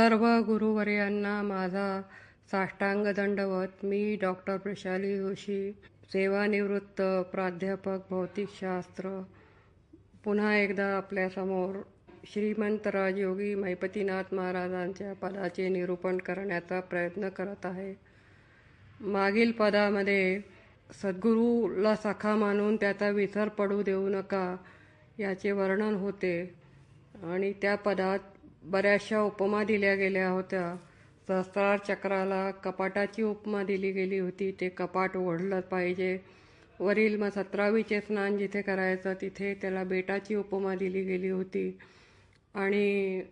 सर्व गुरुवर्यांना माझा साष्टांग दंडवत मी डॉक्टर प्रशाली जोशी सेवानिवृत्त प्राध्यापक भौतिकशास्त्र. पुन्हा एकदा आपल्यासमोर श्रीमंत राजयोगी मैपतीनाथ महाराजांच्या पदाचे निरूपण करण्याचा प्रयत्न करत आहे. मागील पदामध्ये सद्गुरूला सखा मानून त्याचा विसर पडू देऊ नका याचे वर्णन होते. आणि त्या पदात बऱ्याचशा उपमा दिल्या गेल्या होत्या. सहस्त्रार चक्राला कपाटाची उपमा दिली गेली होती. ते कपाट ओढलं पाहिजे. वरील मग सतरावीचे स्नान जिथे करायचं तिथे त्याला बेटाची उपमा दिली गेली होती. आणि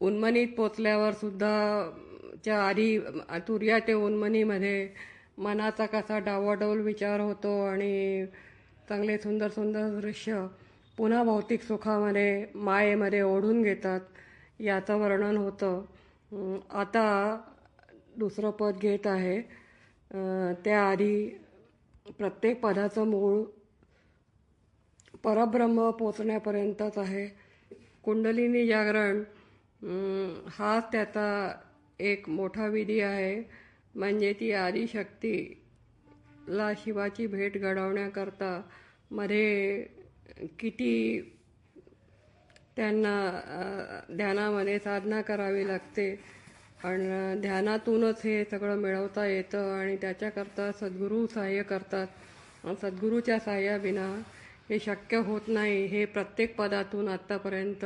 उन्मनीत पोचल्यावर सुद्धा च्या आधी तुर्या ते उन्मनीमध्ये मनाचा कसा डावाडोल विचार होतो आणि चांगले सुंदर सुंदर दृश्य पुन्हा भौतिक सुखामध्ये मायेमध्ये ओढून घेतात. याचं वर्णन होतं. आता दुसरं पद घेत आहे. त्याआधी प्रत्येक पदाचं मूळ परब्रह्म पोचण्यापर्यंतच आहे. कुंडलिनी जागरण हाच त्याचा एक मोठा विधी आहे. म्हणजे ती आदिशक्तीला शिवाची भेट घडवण्याकरता मध्ये किती त्यांना ध्यानामध्ये साधना करावी लागते आणि ध्यानातूनच हे सगळं मिळवता येतं आणि त्याच्याकरता सद्गुरू सहाय्य करतात. सद्गुरूच्या सहाय्याविना हे शक्य होत नाही हे प्रत्येक पदातून आत्तापर्यंत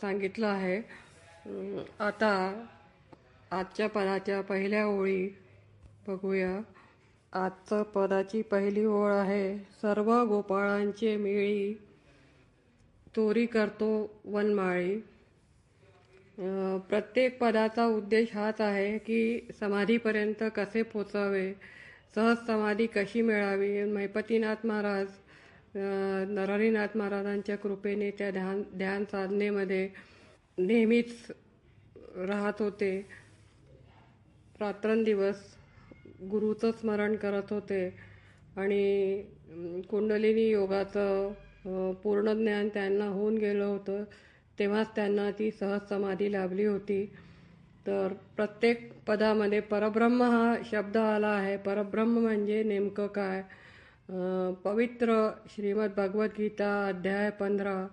सांगितलं आहे. आता आजच्या पदाच्या पहिल्या ओळी बघूया. आजचं पदाची पहिली ओळ आहे सर्व गोपाळांचे मिळी. चोरी करतो वनमाळी. प्रत्येक पदाचा उद्देश हाच आहे की समाधीपर्यंत कसे पोचावे सहज समाधी कशी मिळावी? मैपतीनाथ महाराज नरहरीनाथ महाराजांच्या कृपेने त्या ध्यान ध्यान साधनेमध्ये नेहमीच राहत होते. रात्रंदिवस गुरुचं स्मरण करत होते. आणि कुंडलिनी योगाचं पूर्ण ज्ञान त्यांना होऊन गेलं होतं. तेव्हाच त्यांना ती सहज समाधी लाभली होती. तर प्रत्येक पदामध्ये परब्रह्म हा शब्द आला आहे. परब्रह्म म्हणजे नेमकं काय? पवित्र श्रीमद भगवद्गीता अध्याय पंधरा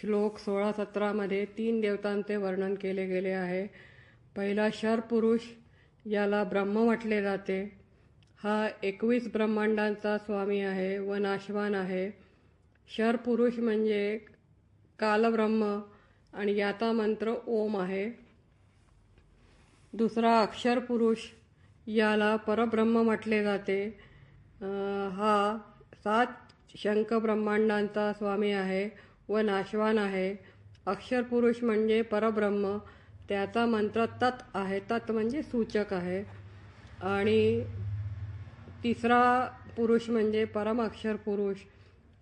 श्लोक सोळा सतरामध्ये तीन देवतांचे वर्णन केले गेले आहे. पहिला शर पुरुष याला ब्रह्म म्हटले जाते. हा एकवीस ब्रह्मांडांचा स्वामी आहे व नाशवान आहे. शर पुरुष म्हणजे कालब्रह्म आणि याचा मंत्र ओम आहे. दुसरा अक्षर पुरुष याला परब्रह्म म्हटले जाते. हा सात शंख ब्रह्मांडांचा स्वामी आहे व नाशवान आहे. अक्षर पुरुष म्हणजे परब्रह्म त्याचा मंत्र तत् आहे तत् म्हणजे सूचक आहे. आणि तिसरा पुरुष म्हणजे परमाक्षर पुरुष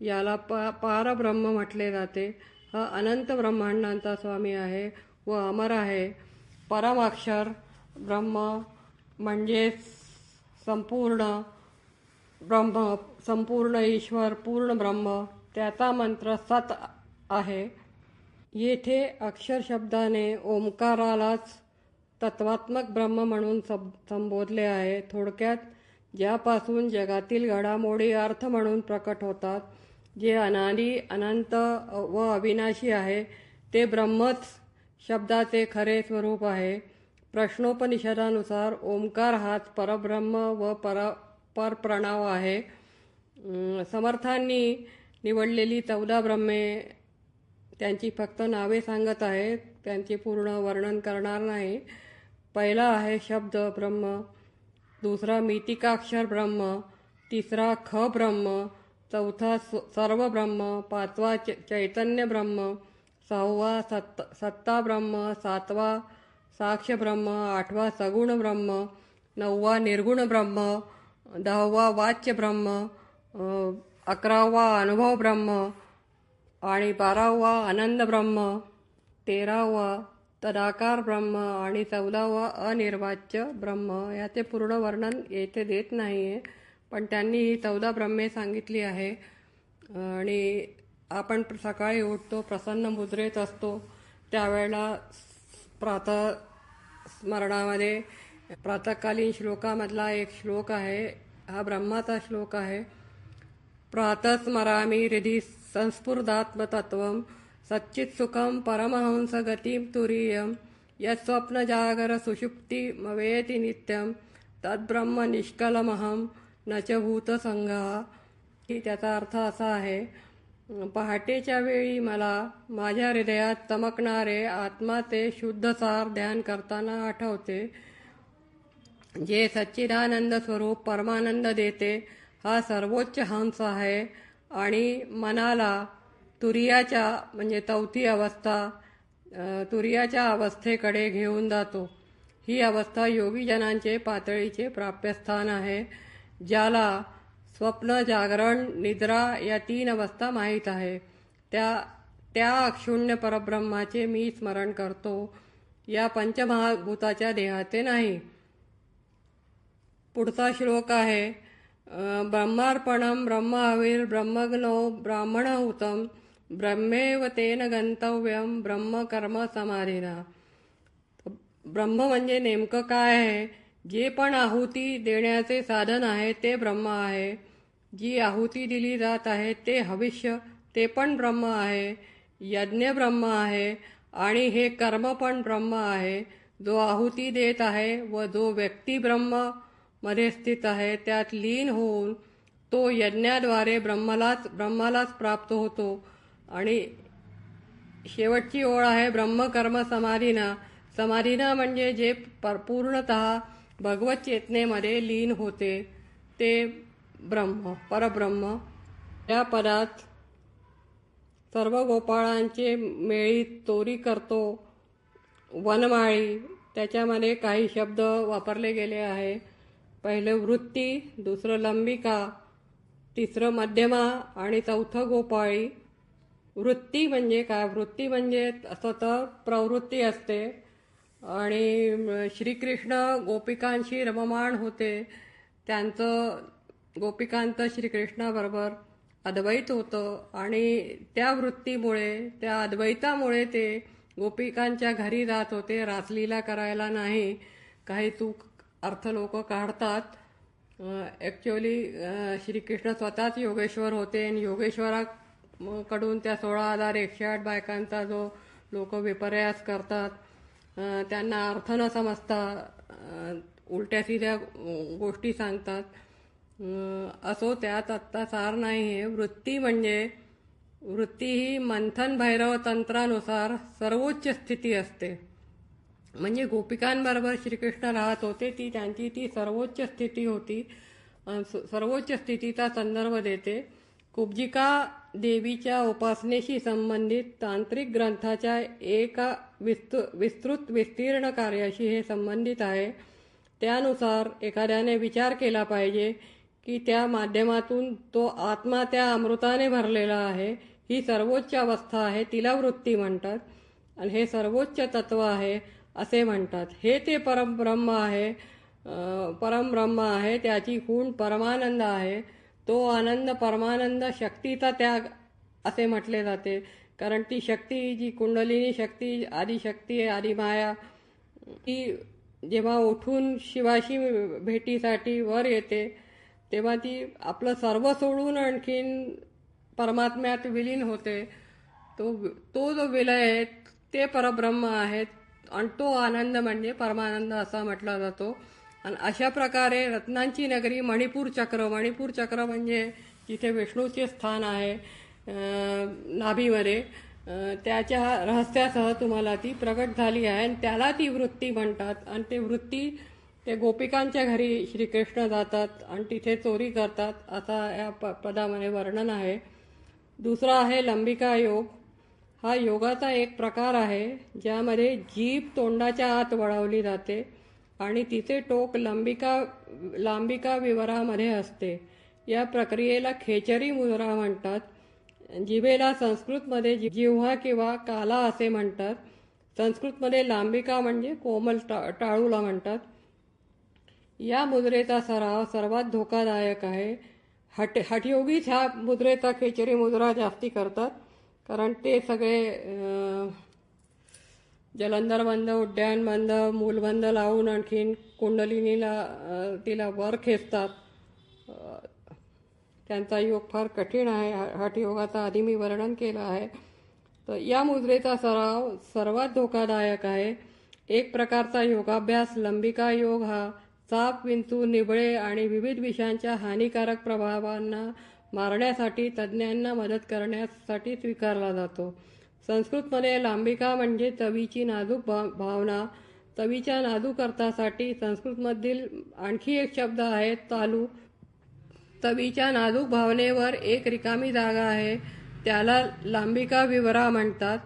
याला प पारब्रह्म म्हटले जाते. हा अनंत ब्रह्मांडांचा स्वामी आहे व अमर आहे. परमाक्षर ब्रह्म म्हणजे संपूर्ण ब्रह्म संपूर्ण ईश्वर पूर्ण ब्रह्म. त्याचा मंत्र सत आहे. येथे अक्षरशब्दाने ओमकारालाच ओंकारालाच तत्वात्मक ब्रह्म म्हणून सब संबोधले आहे. थोडक्यात ज्यापासून जगातील घडामोडी अर्थ म्हणून प्रकट होतात जे अनादी अनंत व अविनाशी आहे ते ब्रह्मच शब्दाचे खरे स्वरूप आहे. प्रश्नोपनिषदानुसार ओंकार हाच परब्रह्म व पर परप्रणव आहे. समर्थांनी निवडलेली चौदा ब्रह्मे त्यांची फक्त नावे सांगत आहेत त्यांचे पूर्ण वर्णन करणार नाही. पहिला आहे शब्द ब्रह्म दुसरा मितिकाक्षर ब्रह्म तिसरा ख ब्रह्म चौथा स- सर्व ब्रह्म पाचवा च चैतन्य ब्रह्म सहावा सत्त सत्ता ब्रह्म सातवा साक्ष ब्रह्म आठवा सगुण ब्रह्म नववा निर्गुण ब्रह्म दहावा वाच्य ब्रह्म अकरावा अनुभव ब्रह्म आणि बारावा आनंद ब्रह्म तेरावा तदाकार ब्रह्म आणि चौदावा अनिर्वाच्य ब्रह्म. याचे पूर्ण वर्णन येथे देत नाही आहे पण त्यांनी ही चौदा ब्रह्मे सांगितली आहे. आणि आपण सकाळी उठतो प्रसन्न मुद्रेत असतो. त्यावेळेला प्रातः स्मरणामध्ये प्रातःकालीन श्लोकामधला एक श्लोक आहे हा ब्रह्माचा श्लोक आहे. प्रातः हृदी संस्फुर्दात्मतत्त्वं सच्चित्सुखं परमहंस गतिं तुरीयं यत्स्वप्नजागर सुषुप्तिमवेति नित्यं तद्ब्रह्म निष्कलमहं न च भूतसंघा त्याचा अर्थ असा आहे पहाटेच्या वेळी मला माझ्या हृदयात चमकणारे आत्माचे शुद्धसार ध्यान करताना आठवते जे सच्चिदानंद स्वरूप परमानंद देते हा सर्वोच्च हंस आहे. आणि मनाला तुरियाच्या म्हणजे चौथी अवस्था तुरियाच्या अवस्थेकडे घेऊन जातो. ही अवस्था योगीजनांचे पातळीचे प्राप्यस्थान आहे ज्याला स्वप्न जागरण निद्रा या तीन अवस्था माहीत आहे. त्या त्या अक्षुण्य परब्रह्माचे मी स्मरण करतो. या पंचमहाभूताच्या देहाचे नाही. पुढचा श्लोक आहे ब्रह्मार्पणं ब्रह्मार्पणम ब्राह्मण ब्रह्मग्नो ब्रह्मेव तेन गंतव्यम ब्रह्मकर्म समाधीना. ब्रह्म म्हणजे नेमकं काय आहे? जे पण आहुती देण्याचे साधन आहे ते ब्रह्म आहे. जी आहुती दिली जात आहे ते भविष्य ते पण ब्रह्म आहे. यज्ञ ब्रह्म आहे आणि हे कर्म पण ब्रह्म आहे. जो आहुती देत आहे व जो व्यक्ती ब्रह्म मध्ये स्थित आहे. त्यात लीन होऊन तो यज्ञाद्वारे ब्रह्मालाच ब्रह्मालाच प्राप्त होतो. आणि शेवटची ओळ आहे ब्रह्मकर्म समाधीना. समाधीना म्हणजे जे पर पूर्णत भगवत चेतनेमध्ये लीन होते. ते ब्रह्म परब्रह्म. या पदात सर्व गोपाळांचे मेळी तोरी करतो. वनमाळी त्याच्यामध्ये काही शब्द वापरले गेले आहे. पहिलं वृत्ती दुसरं लंबिका तिसरं मध्यमा आणि चौथं गोपाळी. वृत्ती म्हणजे काय? वृत्ती म्हणजे असं तर प्रवृत्ती असते आणि श्रीकृष्ण गोपिकांशी रममाण होते. त्यांचं गोपिकांचं श्रीकृष्णाबरोबर अद्वैत होतं आणि त्या वृत्तीमुळे त्या अद्वैतामुळे ते गोपिकांच्या घरी जात होते. रासलीला करायला नाही. काही चूक अर्थ लोक काढतात. ॲक्च्युअली श्रीकृष्ण स्वतःच योगेश्वर होते आणि योगेश्वराकडून त्या सोळा हजार एकशे आठ बायकांचा जो लोक विपर्यास करतात त्यांना अर्थ न समजता उलट्या सिध्या गोष्टी सांगतात. असो त्यात आत्ता सार नाही आहे वृत्ती म्हणजे वृत्ती ही मंथन भैरव तंत्रानुसार सर्वोच्च स्थिती असते. म्हणजे गोपिकांबरोबर श्रीकृष्ण राहत होते ती त्यांची ती सर्वोच्च स्थिती होती. स- सर्वोच्च स्थितीचा संदर्भ देते. कुब्जिका देवीच्या उपासनेशी संबंधित तांत्रिक ग्रंथाच्या एका विस्तृ विस्तृत विस्तीर्ण कार्याशी हे संबंधित आहे. त्यानुसार एखाद्याने विचार केला पाहिजे की त्या माध्यमातून तो आत्मा त्या अमृताने भरलेला आहे. ही सर्वोच्च अवस्था आहे तिला वृत्ती म्हणतात. आणि हे सर्वोच्च तत्व आहे असे म्हणतात. हे ते परमब्रह्म आहे. परमब्रह्म आहे त्याची खूण परमानंद आहे. तो आनंद परमानंद शक्तीचा त्याग असे म्हटले जाते. कारण ती शक्ती जी कुंडलिनी शक्ती आदिशक्ती आहे आदिमाया ती जेव्हा उठून शिवाशी भेटीसाठी वर येते तेव्हा ती आपलं सर्व सोडून आणखीन परमात्म्यात विलीन होते. तो तो जो विलय आहे ते परब्रह्म आहेत. आणि तो आनंद म्हणजे परमानंद असा म्हटला जातो. आणि अशा प्रकारे रत्नांची नगरी मणिपूर चक्र मणिपूर चक्र म्हणजे जिथे विष्णूचे स्थान आहे नाभीमध्ये त्याच्या रहस्यासह तुम्हाला ती प्रकट झाली आहे आणि त्याला ती वृत्ती म्हणतात. आणि ते वृत्ती ते गोपिकांच्या घरी श्रीकृष्ण जातात आणि तिथे चोरी करतात असा या प पदामध्ये वर्णन आहे. दुसरा आहे लंबिका योग. हा योगाचा एक प्रकार आहे ज्यामध्ये जीभ तोंडाच्या आत वळवली जाते आणि तिचे टोक लांबिका लांबिका विवरामध्ये असते. या प्रक्रियेला खेचरी मुद्रा म्हणतात. जिभेला संस्कृतमध्ये जिव्हा किंवा काला असे म्हणतात. संस्कृतमध्ये लांबिका म्हणजे कोमल टा टाळूला म्हणतात. या मुद्रेचा सराव सर्वात धोकादायक आहे. हट हटयोगीच ह्या मुद्रेचा खेचरी मुद्रा जास्ती करतात. कारण ते सगळे जलंधर बंद उड्डाण बंद मूलबंद लावून आणखीन कुंडलिनीला तिला वर खेचतात. त्यांचा योग फार कठीण आहे. ह- हठयोगाचा आधी मी वर्णन केलं आहे. तर या मुद्रेचा सराव सर्वात धोकादायक आहे. एक प्रकारचा योगाभ्यास लंबिका योग हा साप विंचू निबळे आणि विविध विषयांच्या हानिकारक प्रभावांना मारण्यासाठी तज्ज्ञांना मदत करण्यासाठी स्वीकारला जातो. संस्कृतमध्ये लांबिका म्हणजे तवीची नाजूक भा भावना. तवीच्या नाजूक अर्थासाठी संस्कृतमधील आणखी एक शब्द आहे तालू. तवीच्या नाजूक भावनेवर एक रिकामी जागा आहे त्याला लांबिका विवरा म्हणतात.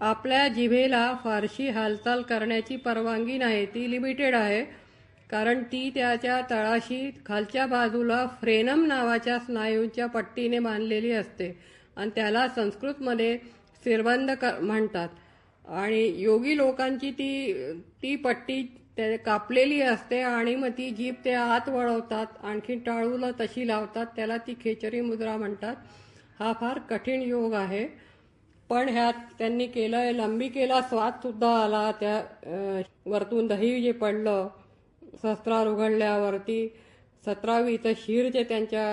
आपल्या जिभेला फारशी हालचाल करण्याची परवानगी नाही ती लिमिटेड आहे. कारण ती त्याच्या तळाशी खालच्या बाजूला फ्रेनम नावाच्या स्नायूंच्या पट्टीने बांधलेली असते आणि त्याला संस्कृतमध्ये सिरबंद क म्हणतात. आणि योगी लोकांची ती ती पट्टी ते कापलेली असते आणि मग ती जीभ ते आत वळवतात आणखी टाळूला तशी लावतात त्याला ती खेचरी मुद्रा म्हणतात. हा फार कठीण योग आहे. पण ह्यात त्यांनी केलं आहे लंबिकेला स्वादसुद्धा आला त्या वरतून दही जे पडलं शस्त्रार उघडल्यावरती सतरावी तर शिर जे त्यांच्या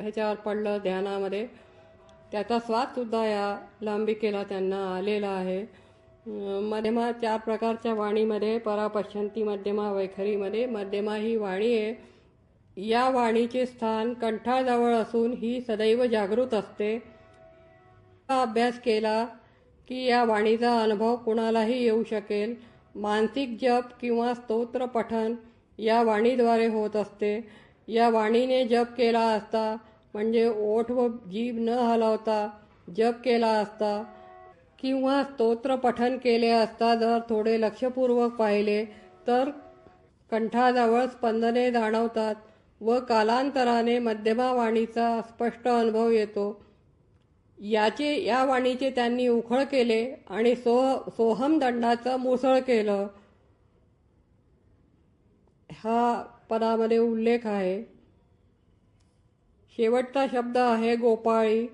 ह्याच्यावर पडलं ध्यानामध्ये त्याचा स्वादसुद्धा या लांबिकेला त्यांना आलेला आहे. मध्यमा चार प्रकारच्या वाणीमध्ये परापश्यंती मध्यमा वैखरीमध्ये मध्यमा ही वाणी आहे. या वाणीचे स्थान कंठाजवळ असून ही सदैव जागृत असते. हा अभ्यास केला की या वाणीचा अनुभव कुणालाही येऊ शकेल. मानसिक जप किंवा स्तोत्र पठन या वाणीद्वारे होत असते. या वाणीने जप केला असता म्हणजे ओठ व जीभ न हलवता जप केला असता किंवा स्तोत्र पठन केले असता जर थोडे लक्षपूर्वक पाहिले तर कंठाजवळ स्पंदने जाणवतात व कालांतराने मध्यमा वाणीचा स्पष्ट अनुभव येतो. याचे या वाणीचे त्यांनी उखळ केले आणि सो सोहम दंडाचं मुसळ केलं. हा पदामध्ये उल्लेख आहे. शेवटचा शब्द आहे गोपाळी.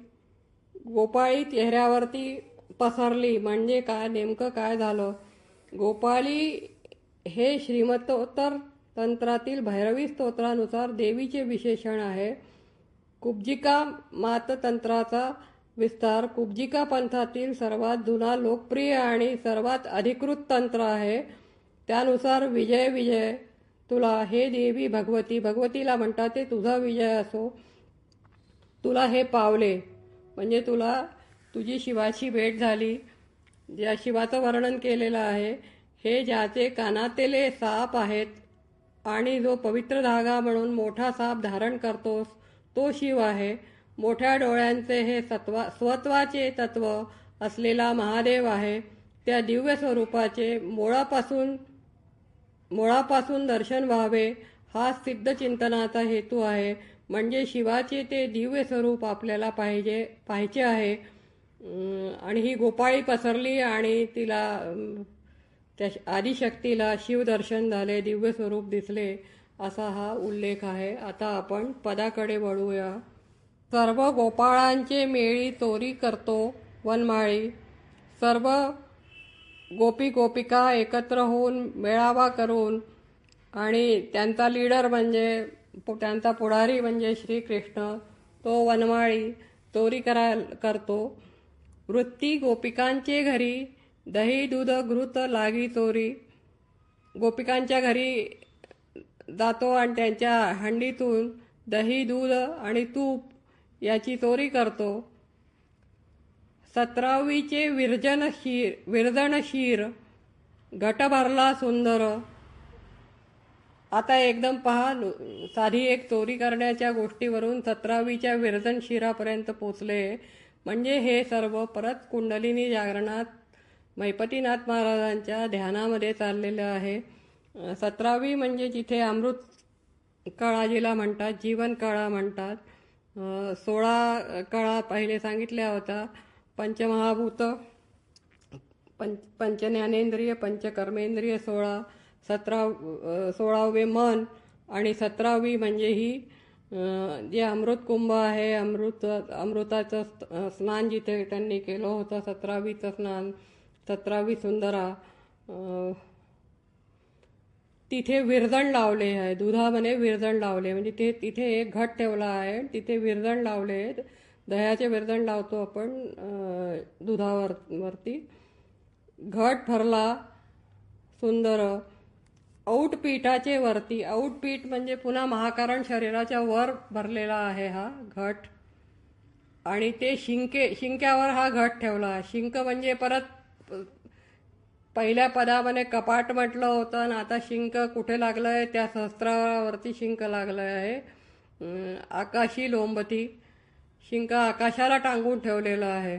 गोपाळी चेहऱ्यावरती पसरली. म्हणजे काय नेमकं काय झालं? गोपाळी हे श्रीमतोत्तर तंत्रातील भैरवी स्तोत्रानुसार देवीचे विशेषण आहे. कुब्जिका माततंत्राचा विस्तार कुब्जिका पंथातील सर्वात जुना लोकप्रिय आणि सर्वात अधिकृत तंत्र आहे. त्यानुसार विजय विजय तुला हे देवी भगवती भगवतीला म्हणतात ते तुझा विजय असो. तुला हे पावले म्हणजे तुला तुझी शिवाची भेट झाली. ज्या शिवाचं वर्णन केलेलं आहे हे ज्याचे कानातेले साप आहेत आणि जो पवित्र धागा म्हणून मोठा साप धारण करतोस तो शिव आहे. मोठ्या डोळ्यांचे हे सत्वा स्वत्वाचे तत्व असलेला महादेव आहे त्या दिव्य स्वरूपाचे मुळापासून मुळापासून दर्शन व्हावे हा सिद्ध चिंतनाचा हेतू आहे. म्हणजे शिवाचे ते दिव्य स्वरूप आपल्याला पाहिजे पाहायचे आहे. आणि ही गोपाळी पसरली आणि तिला त्या आदिशक्तीला शिवदर्शन झाले दिव्य स्वरूप दिसले असा हा उल्लेख आहे. आता आपण पदाकडे वळूया. सर्व गोपाळांचे मेळी चोरी करतो वनमाळी. सर्व गोपी गोपिका एकत्र होऊन मेळावा करून आणि त्यांचा लीडर म्हणजे त्यांचा पुढारी म्हणजे श्रीकृष्ण तो वनमाळी चोरी करा करतो. वृत्ती गोपिकांचे घरी दही दूध घृत लागी चोरी. गोपिकांच्या घरी जातो आणि त्यांच्या हंडीतून दही दूध आणि तूप याची चोरी करतो. सतरावीचे विरजनशीर विरजनशीर घट भरला सुंदर. आता एकदम पहा साधी एक चोरी करण्याच्या गोष्टीवरून सतरावीच्या विरजन शिरापर्यंत पोचले. म्हणजे हे सर्व परत कुंडलिनी जागरणात मैपतीनाथ महाराजांच्या ध्यानामध्ये चाललेलं आहे. सतरावी म्हणजे जिथे अमृत काळाजीला म्हणतात जीवन कळा म्हणतात. सोळा कळा पहिले सांगितल्या होता पंचमहाभूत पंच पंचज्ञानेंद्रिय पंचकर्मेंद्रिय सोळा सतरा सोळावे मन आणि सतरावी म्हणजे ही जे अमृत कुंभ आहे अमृत अमृताचं स्त- स्नान जिथे त्यांनी केलं होतं सतरावीचं स्नान सतरावी सुंदरा तिथे विरजण लावले आहे दुधामध्ये विरजण लावले म्हणजे ते तिथे एक घट ठेवला आहे. तिथे विरजण लावले दह्याचे विरजण लावतो आपण दुधावर वरती. घट भरला सुंदर. औट पीठाचे वरती. औट पीठ म्हणजे पुन्हा महाकारण शरीराच्या वर भरलेला आहे हा घट. आणि ते शिंके शिंक्यावर हा घट ठेवला. शिंक म्हणजे परत पहिल्या पदामध्ये कपाट म्हटलं होतं आणि आता शिंक कुठे लागलं आहे त्या सहस्त्रावरती शिंक लागलं आहे. आकाशी लोंबती. शिंक आकाशाला टांगून ठेवलेलं आहे.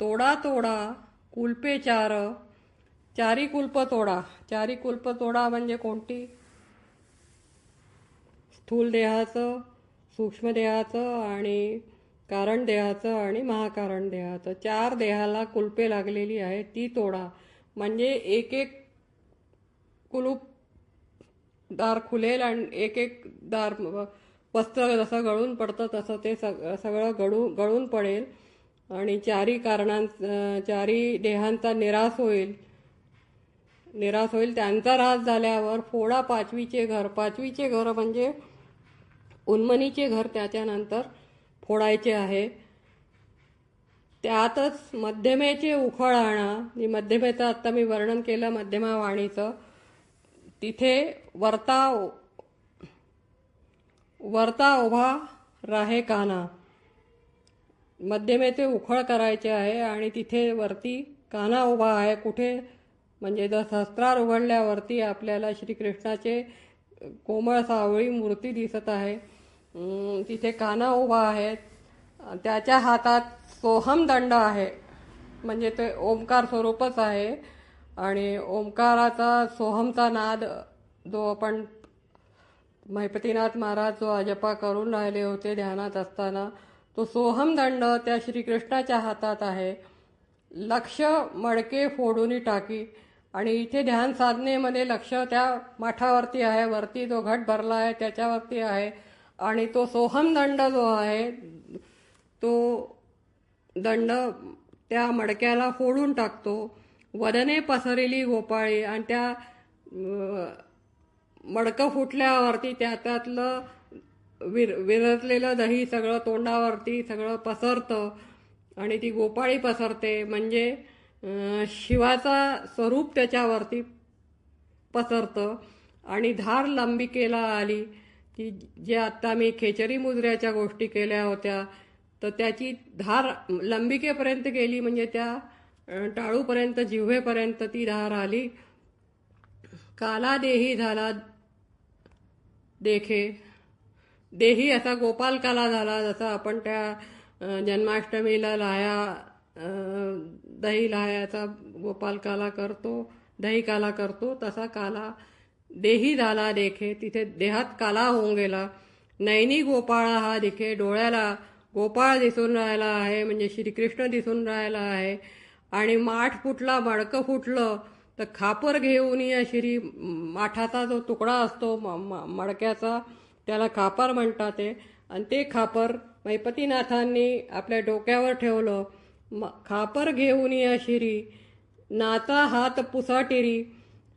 तोडा तोडा कुलपे चार. चारी कुल्प तोडा. चारी कुल्प तोडा म्हणजे कोणती? स्थूल देहाचं सूक्ष्मदेहाचं आणि कारण देहाचं आणि महाकारण देहाचं. चार देहाला कुलपे लागलेली आहे. ती तोडा. म्हणजे एक एक कुलूप दार खुलेल आणि एक एक दार वस्त्र जसं गळून पडतं तसं ते सग सगळं गळू गळून पडेल. आणि चारी कारणां चारी देहांचा निराश होईल. निराश होईल. त्यांचा रास झाल्यावर फोडा पाचवीचे घर. पाचवीचे घर म्हणजे उन्मनीचे घर. त्याच्यानंतर फोडायचे आहे. त्यातच मध्यमेचे उखळ आणा. मी मध्यमेचं आत्ता मी वर्णन केलं मध्यमा वाणीचं तिथे वरता वरता उभा राहे काना. मध्यमेचे उखळ करायचे आहे आणि तिथे वरती काना उभा आहे. कुठे? म्हणजे जर सहस्त्रार उघडल्यावरती आपल्याला श्रीकृष्णाचे कोमळ सावळी मूर्ती दिसत आहे. तिथे काना उभा आहे त्याच्या हातात सोहम दंड आहे. म्हणजे ते ओंकार स्वरूपच आहे. आणि ओंकाराचा सोहमचा नाद जो आपण महिपतीनाथ महाराज जो अजपा करून राहिले होते ध्यानात असताना तो सोहम दंड त्या श्रीकृष्णाच्या हातात आहे. लक्ष मडके फोडून टाकी. आणि इथे ध्यान साधनेमध्ये लक्ष त्या माठावरती आहे. वरती जो घट भरला आहे त्याच्यावरती आहे. आणि तो सोहम दंड जो आहे तो दंड त्या मडक्याला फोडून टाकतो. वदने पसरलेली गोपाळी आणि त्या मडकं फुटल्यावरती त्या त्यातलं विर विरतलेलं दही सगळं तोंडावरती सगळं पसरतं आणि ती गोपाळी पसरते. म्हणजे शिवाचा स्वरूप त्याच्यावरती पसरतं आणि धार लंबिकेला आली ती जे आत्ता मी खेचरी मुजऱ्याच्या गोष्टी केल्या होत्या तर त्याची धार लंबिकेपर्यंत गेली म्हणजे त्या टाळूपर्यंत जिव्हेपर्यंत ती धार आली. काला देही झाला देखे. देही असा गोपाल काला झाला जसा आपण त्या जन्माष्टमीला लाया दही लायाचा गोपाल काला करतो दही काला करतो तसा काला देही झाला देखे. तिथे देहात काला होऊन गेला. नैनी गोपाळा हा दिखे डोळ्याला गोपाळ दिसून राहिला आहे म्हणजे श्रीकृष्ण दिसून राहिला आहे. आणि माठ फुटला मडकं फुटलं तर खापर घेऊन या श्री माठाचा जो तुकडा असतो म- म- मडक्याचा त्याला खापर म्हणतात ते आणि ते खापर मैपतीनाथांनी आपल्या डोक्यावर ठेवलं. म खापर घेऊन या शिरी नाचा हात पुसाटिरी.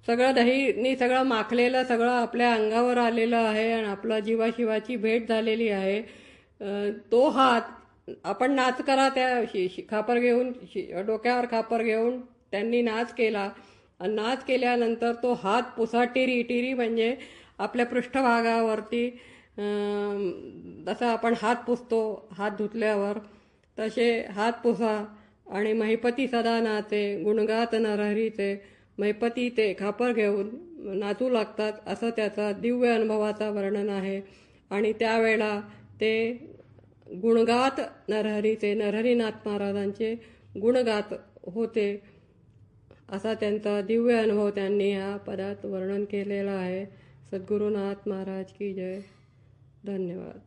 सगळं दहीनी सगळं माखलेलं सगळं आपल्या अंगावर आलेलं आहे आणि आपला जीवाशिवाची भेट झालेली आहे. तो हात आपण नाच करा त्या शि- शि- खापर घेऊन शि- डोक्यावर खापर घेऊन त्यांनी नाच केला. आणि नाच केल्यानंतर तो हात पुसा टिरी टिरी म्हणजे आपल्या पृष्ठभागावरती जसा जसं आपण हात पुसतो हात धुतल्यावर तसे हात पुसा आणि महिपती सदा नाचे गुणगात नरहरीचे महिपती ते खापर घेऊन नाचू लागतात असं त्याचा दिव्य अनुभवाचा वर्णन आहे. आणि त्यावेळेला ते गुणगात नरहरीचे नरहरीनाथ महाराजांचे गुणगात होते असा त्यांचा दिव्य अनुभव त्यांनी ह्या पदात वर्णन केलेला आहे. सद्गुरुनाथ महाराज की जय. धन्यवाद.